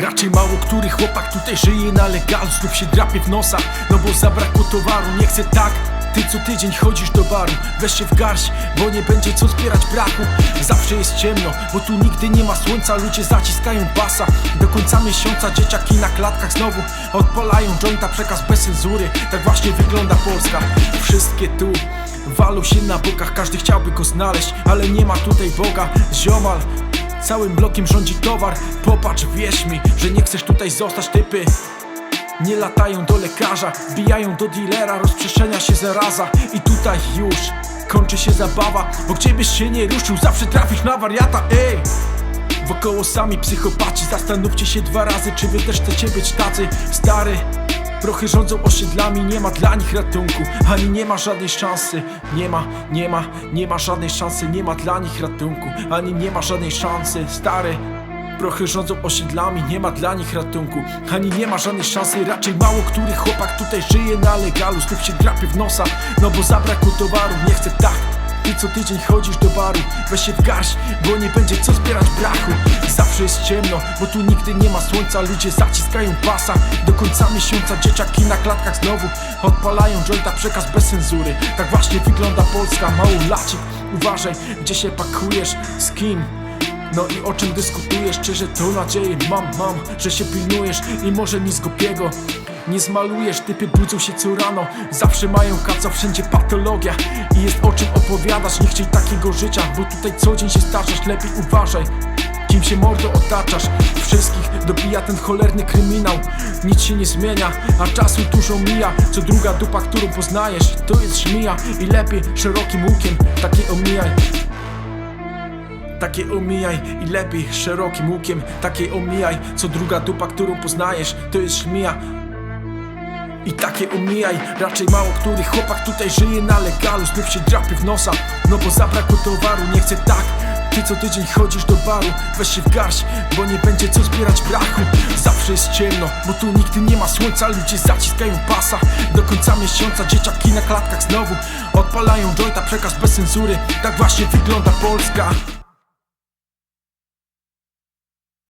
Raczej mało który chłopak tutaj żyje na legalu Znów się drapie w nosa, no bo zabrakło towaru Nie chcę tak, ty co tydzień chodzisz do baru Weź się w garść, bo nie będzie co zbierać braku. Zawsze jest ciemno, bo tu nigdy nie ma słońca Ludzie zaciskają basa Do końca miesiąca dzieciaki na klatkach znowu Odpalają jointa, przekaz bez cenzury Tak właśnie wygląda Polska. Wszystkie tu walą się na bokach Każdy chciałby go znaleźć, ale nie ma tutaj Boga. Ziomal Całym blokiem rządzi towar. Popatrz, wierz mi, że nie chcesz tutaj zostać typy. Nie latają do lekarza, wbijają do dealera, rozprzestrzenia się zaraza. I tutaj już kończy się zabawa Bo gdzie byś się nie ruszył, zawsze trafisz na wariata, ej! Wokoło sami psychopaci, zastanówcie się dwa razy Czy wy też chcecie być tacy stary Prochy rządzą osiedlami, nie ma dla nich ratunku Ani nie ma żadnej szansy. Nie ma, nie ma, nie ma żadnej szansy Nie ma dla nich ratunku Ani nie ma żadnej szansy, stary Prochy rządzą osiedlami, nie ma dla nich ratunku Ani nie ma żadnej szansy, raczej mało który chłopak tutaj żyje na legalu Znów się drapie w nosa, no bo zabrakło towaru Nie chcę tak, ty co tydzień chodzisz do baru Weź się w garść, bo nie będzie co zbierać brachu. Zawsze jest ciemno, bo tu nigdy nie ma słońca. Ludzie zaciskają pasa Do końca miesiąca. Dzieciaki na klatkach znowu Odpalają jointa, przekaz bez cenzury Tak właśnie wygląda Polska, małolacik Uważaj, gdzie się pakujesz, z kim? No i o czym dyskutujesz? Szczerze to nadzieję? Mam, mam, że się pilnujesz i może nic głupiego nie zmalujesz, typy budzą się co rano. Zawsze mają kaca, wszędzie patologia. I jest o czym opowiadać, nie chciej takiego życia Bo tutaj co dzień się starzasz, lepiej uważaj. Kim się mordo otaczasz? Wszystkich dobija ten cholerny kryminał. Nic się nie zmienia, a czasu dużo mija. Co druga dupa, którą poznajesz, to jest żmija. I lepiej szerokim łukiem takie omijaj. Takie omijaj i lepiej szerokim łukiem Takie omijaj, co druga dupa, którą poznajesz To jest szmija i takie omijaj, raczej mało który chłopak tutaj żyje na legalu. Znów się drapie w nosa, no bo zabrakło towaru. Nie chcę tak, ty co tydzień chodzisz do baru. Weź się w garść, bo nie będzie co zbierać brachu. Zawsze jest ciemno, bo tu nigdy nie ma słońca. Ludzie zaciskają pasa. Do końca miesiąca Dzieciaki na klatkach znowu odpalają jointa. Przekaz bez cenzury, tak właśnie wygląda Polska